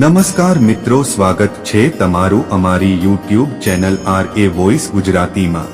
નમસ્કાર મિત્રો, સ્વાગત છે તમારું અમારી YouTube channel R A voice ગુજરાતીમાં.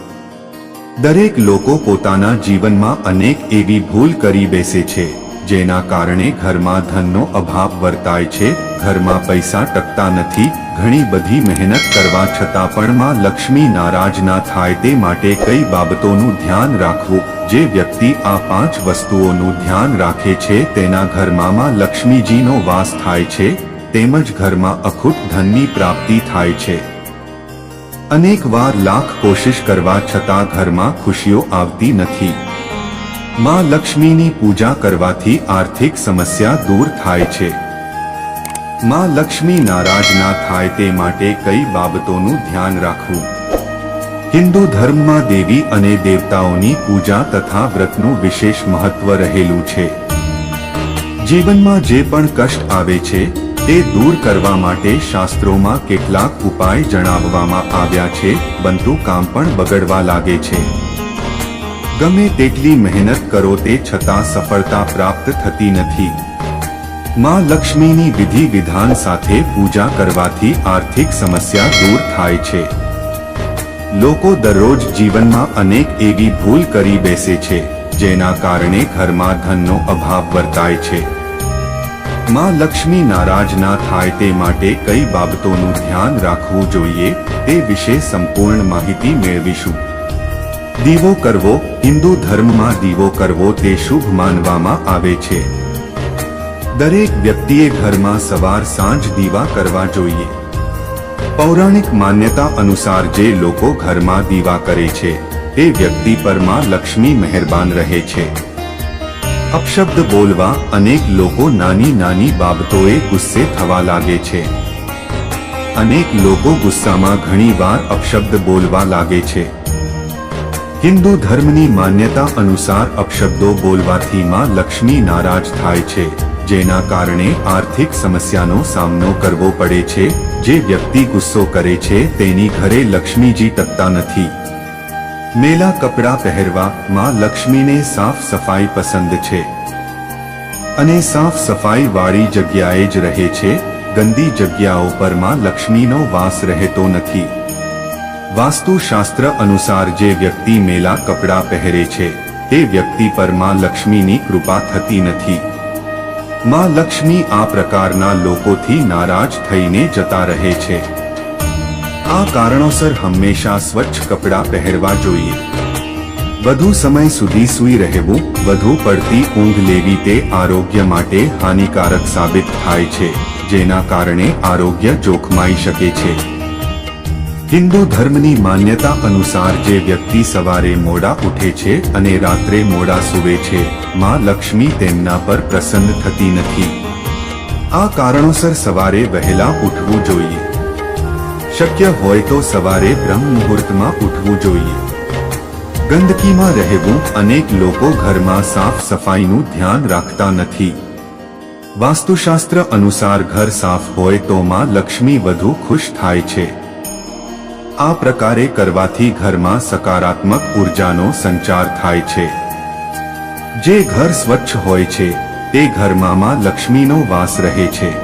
દરેક લોકો પોતાના જીવનમાં અનેક એવી ભૂલ કરી બેસે છે, જેના કારણે ઘરમાં ધનનો અભાવ વર્તાય છે, ઘરમાં પૈસા ટકતા નથી, ઘણી બધી મહેનત કરવા છતાં પણ માં લક્ષ્મી નારાજ ના થાય તે માટે કઈ બાબતોનું ધ્યાન રાખવું, જે વ્યક્તિ આ પાંચ વસ્તુઓનું ધ્યાન રાખે છે તેના ઘરમાં માં લક્ષ્મીજીનો વાસ થાય છે તેમજ ઘરમાં અખૂટ ધનની પ્રાપ્તિ થાય છે. અનેક વાર લાખ કોશિશ કરવા છતાં ઘરમાં ખુશીઓ આવતી નથી. માં લક્ષ્મીની પૂજા કરવાથી આર્થિક સમસ્યા દૂર થાય છે. માં લક્ષ્મી નારાજ ના થાય તે માટે કઈ બાબતોનું ધ્યાન રાખવું? હિન્દુ ધર્મમાં દેવી અને દેવતાઓની પૂજા તથા વ્રતનું વિશેષ મહત્વ રહેલું છે. જીવનમાં જે પણ કષ્ટ આવે છે તે દૂર કરવા માટે શાસ્ત્રોમાં કેટલાક ઉપાય જણાવવામાં આવ્યા છે બનતું કામ પણ બગડવા લાગે છે. ગમે તેટલી મહેનત કરો તે છતાં સફળતા પ્રાપ્ત થતી નથી. માં લક્ષ્મીની વિધિ વિધાન સાથે પૂજા કરવાથી આર્થિક સમસ્યા દૂર થાય છે. લોકો દરરોજ જીવનમાં અનેક એવી ભૂલ કરી બેસે છે, જેના કારણે ઘરમાં ધનનો અભાવ વર્તાય છે. માં લક્ષ્મી નારાજ ના થાય તે માટે કઈ બાબતોનું ધ્યાન રાખવું જોઈએ તે વિશે સંપૂર્ણ માહિતી મેળવીશું. દીવો કરવો, હિન્દુ ધર્મમાં દીવો કરવો તે શુભ માનવામાં આવે છે. દરેક વ્યક્તિએ ઘરમાં સવાર સાંજ દીવા કરવા જોઈએ. પૌરાણિક માન્યતા અનુસાર જે લોકો ઘરમાં દીવા કરે છે, તે વ્યક્તિ પરમાં લક્ષ્મી મહેરબાન રહે છે. અપશબ્દ બોલવા અનેક લોકો નાની નાની બાબતોએ ગુસ્સે થવા લાગે છે. અનેક લોકો ગુસ્સામાં ઘણીવાર અપશબ્દ બોલવા લાગે છે. હિન્દુ ધર્મની માન્યતા અનુસાર અપશબ્દો બોલવાથી માં લક્ષ્મી નારાજ થાય છે, જેના કારણે આર્થિક સમસ્યાનો સામનો કરવો પડે છે. જે વ્યક્તિ ગુસ્સો કરે છે, તેની ઘરે લક્ષ્મીજી ટકતા નથી. મેલા કપડાં પહેરવા માં લક્ષ્મીને સાફ સફાઈ પસંદ છે. અને સાફ સફાઈ વાળી જગ્યાએ જ રહે છે. ગંદી જગ્યાઓ પરમાં લક્ષ્મીનો વાસ રહેતો નથી. વાસ્તુશાસ્ત્ર અનુસાર જે વ્યક્તિ મેલા કપડાં પહેરે છે, તે વ્યક્તિ પરમાં લક્ષ્મીની કૃપા થતી નથી. માં લક્ષ્મી આ પ્રકારના લોકોથી નારાજ થઈને જતા રહે છે. આ કારણોસર હંમેશા સ્વચ્છ કપડાં પહેરવા જોઈએ. વધુ સમય સુધી સૂઈ રહેવું, વધુ પડતી ઊંઘ લેવી તે આરોગ્ય માટે હાનિકારક સાબિત થાય છે, જેના કારણે આરોગ્ય જોખમાઈ શકે છે. હિન્દુ ધર્મની માન્યતા અનુસાર જે વ્યક્તિ સવારે મોડા ઉઠે છે અને રાત્રે મોડા સૂવે છે, માં લક્ષ્મી તેમના પર પ્રસન્ન થતી નથી. આ કારણોસર સવારે વહેલા ઉઠવું જોઈએ. શક્ય હોય તો સવારે બ્રહ્મ મુહૂર્તમાં ઉઠવું જોઈએ. ગંદકીમાં રહેવું અનેક લોકો ઘરમાં સાફ સફાઈનું ધ્યાન રાખતા નથી. વાસ્તુશાસ્ત્ર અનુસાર ઘર સાફ હોય તો માં લક્ષ્મી વધુ ખુશ થાય છે. આ પ્રકારે કરવાથી ઘરમાં સકારાત્મક ઉર્જાનો સંચાર થાય છે. જે ઘર સ્વચ્છ હોય છે, તે ઘરમાં લક્ષ્મીનો વાસ રહે છે.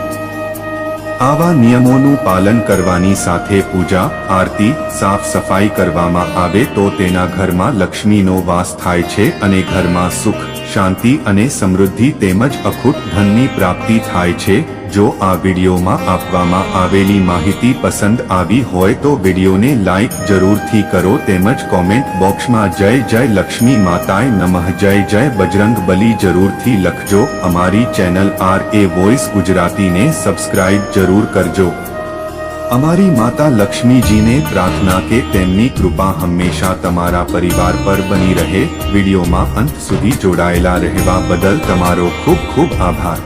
આવા નિયમોનું પાલન કરવાની સાથે પૂજા, આરતી સાફ સફાઈ કરવામાં આવે તો તેના ઘરમાં લક્ષ્મીનો વાસ થાય છે અને ઘરમાં સુખ, શાંતિ અને સમૃદ્ધિ તેમજ અખૂટ ધનની પ્રાપ્તિ થાય છે. જો આ વિડીયોમાં આપવામાં આવેલી માહિતી પસંદ આવી હોય તો વિડીયોને લાઇક જરૂરથી કરો તેમજ કોમેન્ટ બોક્સમાં જય જય લક્ષ્મી માતાએ નમઃ, જય જય બજરંગ બલી જરૂરથી લખજો. અમારી ચેનલ આર એ વોઇસ ગુજરાતીને સબસ્ક્રાઇબ જરૂર કરજો. અમારી માતા લક્ષ્મીજીને પ્રાર્થના કે તેમની કૃપા હંમેશા તમારા પરિવાર પર બની રહે. વિડીયોમાં અંત સુધી જોડાયેલા રહેવા બદલ તમારો ખૂબ ખૂબ આભાર.